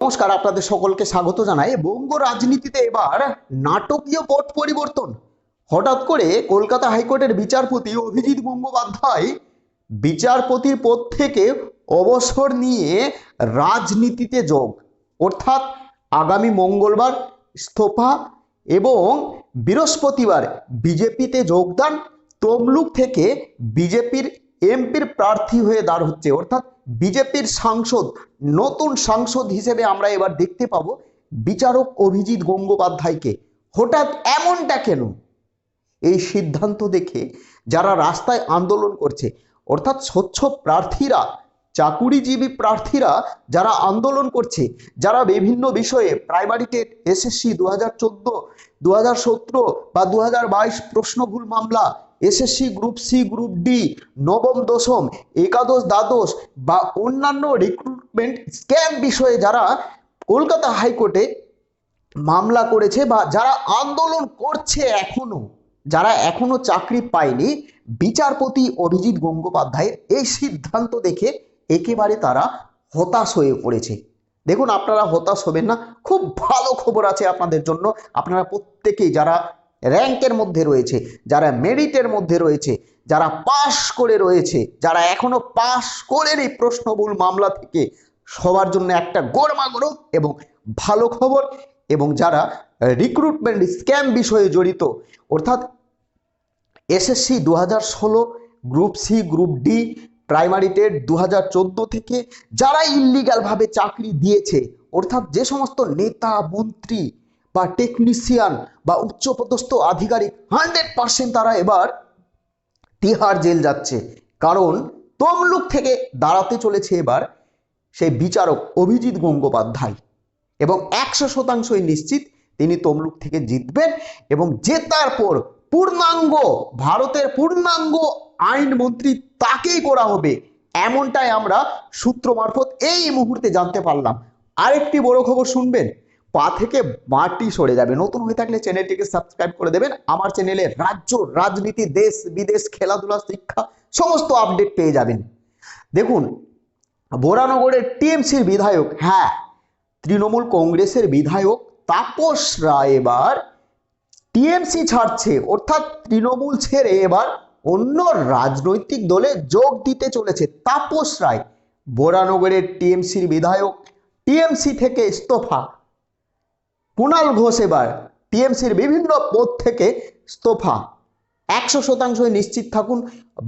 নমস্কার, আপনাদের সকলকে স্বাগত জানাই। বঙ্গ রাজনীতিতে এবার নাটকীয় পট পরিবর্তন। হঠাৎ করে কলকাতা হাইকোর্টের বিচারপতি অভিজিৎ গঙ্গোপাধ্যায় বিচারপতির পদ থেকে অবসর নিয়ে রাজনীতিতে যোগ। অর্থাৎ আগামী মঙ্গলবার ইস্তফা এবং বৃহস্পতিবার বিজেপিতে যোগদান। তমলুক থেকে বিজেপির এমপির প্রার্থী হয়ে দাঁড় হচ্ছে। অর্থাৎ বিজেপির সাংসদ, নতুন সাংসদ হিসেবে আমরা এবার দেখতে পাবো বিচারক অভিজিৎ গঙ্গোপাধ্যায়কে। হঠাৎ এমনটা কেন? এই সিদ্ধান্ত দেখে যারা রাস্তায় আন্দোলন করছে, অর্থাৎ স্বচ্ছ প্রার্থীরা, চাকুরিজীবী প্রার্থীরা যারা আন্দোলন করছে, যারা বিভিন্ন বিষয়ে প্রাইমারি টেট এসএসসি দু হাজার চোদ্দ দু হাজার সতেরো বা দু হাজার বাইশ প্রশ্নভুল মামলা SSC group C group D নবম, দশম, একাদশ, দ্বাদশ বা অন্যান্য রিক্রুটমেন্ট স্ক্যাম বিষয়ে যারা কলকাতা হাইকোর্টে মামলা করেছে বা যারা আন্দোলন করছে এখনও, যারা এখনও চাকরি পায়নি, বিচারপতি অভিজিৎ গঙ্গোপাধ্যায়ের এই সিদ্ধান্ত দেখে একেবারে তারা হতাশ হয়ে পড়েছে। দেখুন, আপনারা হতাশ হবেন না। খুব ভালো খবর আছে আপনাদের জন্য। আপনারা প্রত্যেকেই যারা র্যাঙ্কের মধ্যে রয়েছে, যারা মেরিটের মধ্যে রয়েছে, যারা পাশ করে রয়েছে, যারা এখনও পাশ করেনি প্রশ্নবুল মামলা থেকে। সবার জন্য একটা গরমাগরম এবং ভালো খবর এবং যারা রিক্রুটমেন্ট স্ক্যাম বিষয়ে জড়িত, অর্থাৎ এসএসসি দু হাজার ষোলো group C group D primary TET দু হাজার থেকে যারা ইল্লিগালভাবে চাকরি দিয়েছে, অর্থাৎ যে সমস্ত নেতা, মন্ত্রী বা টেকনিশিয়ান বা উচ্চপদস্থ আধিকারিক হান্ড্রেড পার্সেন্ট তারা এবার তিহার জেল যাচ্ছে। কারণ তমলুক থেকে দাঁড়াতে চলেছে এবার সেই বিচারক অভিজিৎ গঙ্গোপাধ্যায়। এবং একশো শতাংশই নিশ্চিত তিনি তমলুক থেকে জিতবেন এবং জেতার পর পূর্ণাঙ্গ, ভারতের পূর্ণাঙ্গ আইনমন্ত্রী তাকেই করা হবে, এমনটাই আমরা সূত্র মারফত এই মুহূর্তে জানতে পারলাম। আরেকটি বড় খবর শুনবেন? পা থেকে মাটি সরে যাবে। নতুন হয়ে থাকলে চ্যানেলটিকে সাবস্ক্রাইব করে দেবেন। আমার চ্যানেলে রাজ্য, রাজনীতি, দেশ, বিদেশ, খেলাধুলা, শিক্ষা সমস্ত আপডেট পেয়ে যাবেন। দেখুন বোরানগরের টিএমসির বিধায়ক হ্যাঁ তৃণমূল কংগ্রেসের বিধায়ক তাপস রায় এবার টিএমসি ছাড়ছে। অর্থাৎ তৃণমূল ছেড়ে এবার অন্য রাজনৈতিক দলে যোগ দিতে চলেছে তাপস রায়। বোরানগরের টিএমসির বিধায়ক, টিএমসি থেকে ইস্তফা। কুণাল ঘোষ এবার টিএমসির বিভিন্ন পদ থেকে ইস্তফা। একশো শতাংশই নিশ্চিত থাকুন,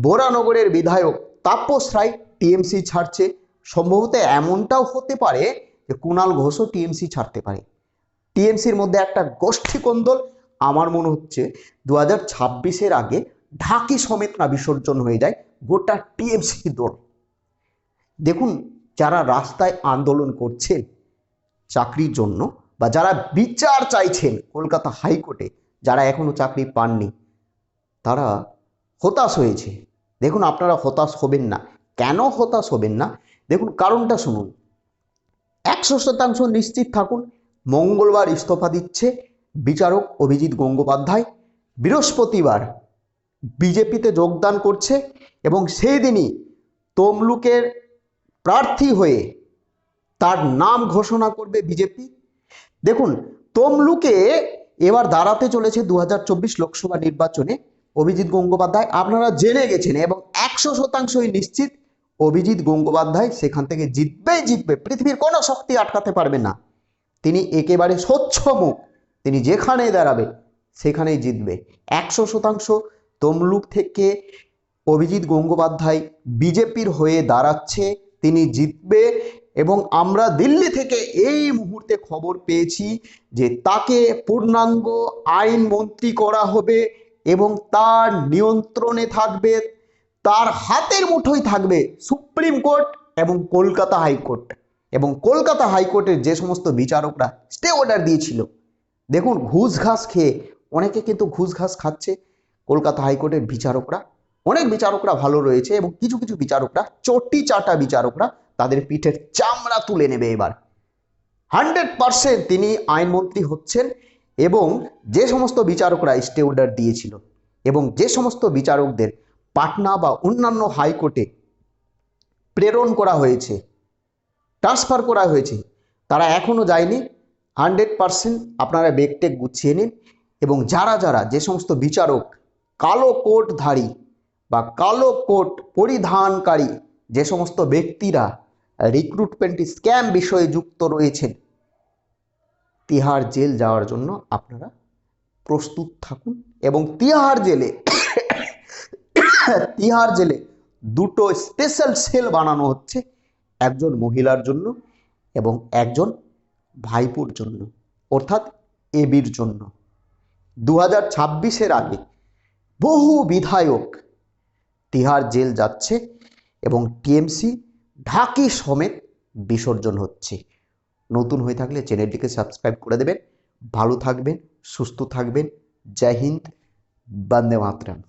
বোরানগরের বিধায়ক তাপস রায় টিএমসি ছাড়ছে। সম্ভবত এমনটাও হতে পারে যে কুণাল ঘোষও টিএমসি ছাড়তে পারে। টিএমসির মধ্যে একটা গোষ্ঠী কোন্দল, আমার মনে হচ্ছে দু হাজার ছাব্বিশের আগে ঢাকি সমেত না বিসর্জন হয়ে যায় গোটা টিএমসি দল। দেখুন, যারা রাস্তায় আন্দোলন করছেন চাকরির জন্য বা যারা বিচার চাইছেন কলকাতা হাইকোর্টে, যারা এখনও চাকরি পাননি, তারা হতাশ হয়েছে। দেখুন, আপনারা হতাশ হবেন না। কেন হতাশ হবেন না? দেখুন, কারণটা শুনুন। একশো শতাংশ নিশ্চিত থাকুন, মঙ্গলবার ইস্তফা দিচ্ছে বিচারক অভিজিৎ গঙ্গোপাধ্যায়। বৃহস্পতিবার বিজেপিতে যোগদান করছে এবং সেই দিনই তমলুকের প্রার্থী হয়ে তার নাম ঘোষণা করবে বিজেপি। দেখুন, তমলুকে এবার দাঁড়াতে চলেছে দু হাজার চব্বিশ লোকসভা নির্বাচনে অভিজিৎ গঙ্গোপাধ্যায়। আপনারা জেনে গেছেন এবং একশো শতাংশই নিশ্চিত অভিজিৎ গঙ্গোপাধ্যায় সেখান থেকে জিতবেই জিতবে। পৃথিবীর কোনো শক্তি আটকাতে পারবে না। তিনি একেবারে স্বচ্ছ মুখ। তিনি যেখানে দাঁড়াবে, সেখানেই জিতবে। একশো শতাংশ তমলুক থেকে অভিজিৎ গঙ্গোপাধ্যায় বিজেপির হয়ে দাঁড়াচ্ছে। তিনি জিতবে এবং আমরা দিল্লি থেকে এই মুহূর্তে খবর পেয়েছি যে তাকে পূর্ণাঙ্গ আইন মন্ত্রী করা হবে এবং তার নিয়ন্ত্রণে থাকবে, তার হাতের মুঠোয় থাকবে সুপ্রিম কোর্ট এবং কলকাতা হাইকোর্ট। এবং কলকাতা হাইকোর্টের যে সমস্ত বিচারকরা স্টে অর্ডার দিয়েছিল, দেখুন ঘুষ ঘাস খেয়ে অনেকে কিন্তু ঘুষ ঘাস খাচ্ছে। কলকাতা হাইকোর্টের বিচারকরা, অনেক বিচারকরা ভালো রয়েছে এবং কিছু কিছু বিচারকরা, চটি চাটা বিচারকরা তাদের পিঠের চামড়া তুলে নেবে এবার। হান্ড্রেড পারসেন্ট তিনি আইনমন্ত্রী হচ্ছেন এবং যে সমস্ত বিচারকরা স্টে অর্ডার দিয়েছিল এবং যে সমস্ত বিচারকদের পাটনা বা অন্যান্য হাইকোর্টে প্রেরণ করা হয়েছে, ট্রান্সফার করা হয়েছে, তারা এখনও যায়নি। হান্ড্রেড পারসেন্ট আপনারা বেগটেক গুছিয়ে নিন এবং যারা যারা যে সমস্ত বিচারক কালো কোটধারী বা কালো কোট পরিধানকারী যে সমস্ত ব্যক্তিরা রিক্রুটমেন্ট স্ক্যাম বিষয়ে যুক্ত রয়েছেন। তিহার জেল যাওয়ার জন্য আপনারা প্রস্তুত থাকুন এবং তিহার জেলে তিহার জেলে দুটো স্পেশাল সেল বানানো হচ্ছে, একজন মহিলার জন্য এবং একজন ভাইপুর জন্য, অর্থাৎ এবির জন্য। দু হাজার ছাব্বিশের আগে বহু বিধায়ক তিহার জেল যাচ্ছে এবং টিএমসি ঢাকি সমেত বিসর্জন হচ্ছে। নতুন হয়ে থাকলে চ্যানেলটিকে সাবস্ক্রাইব করে দেবেন। ভালো থাকবেন, সুস্থ থাকবেন। জয় হিন্দ, বন্দে মাতরম।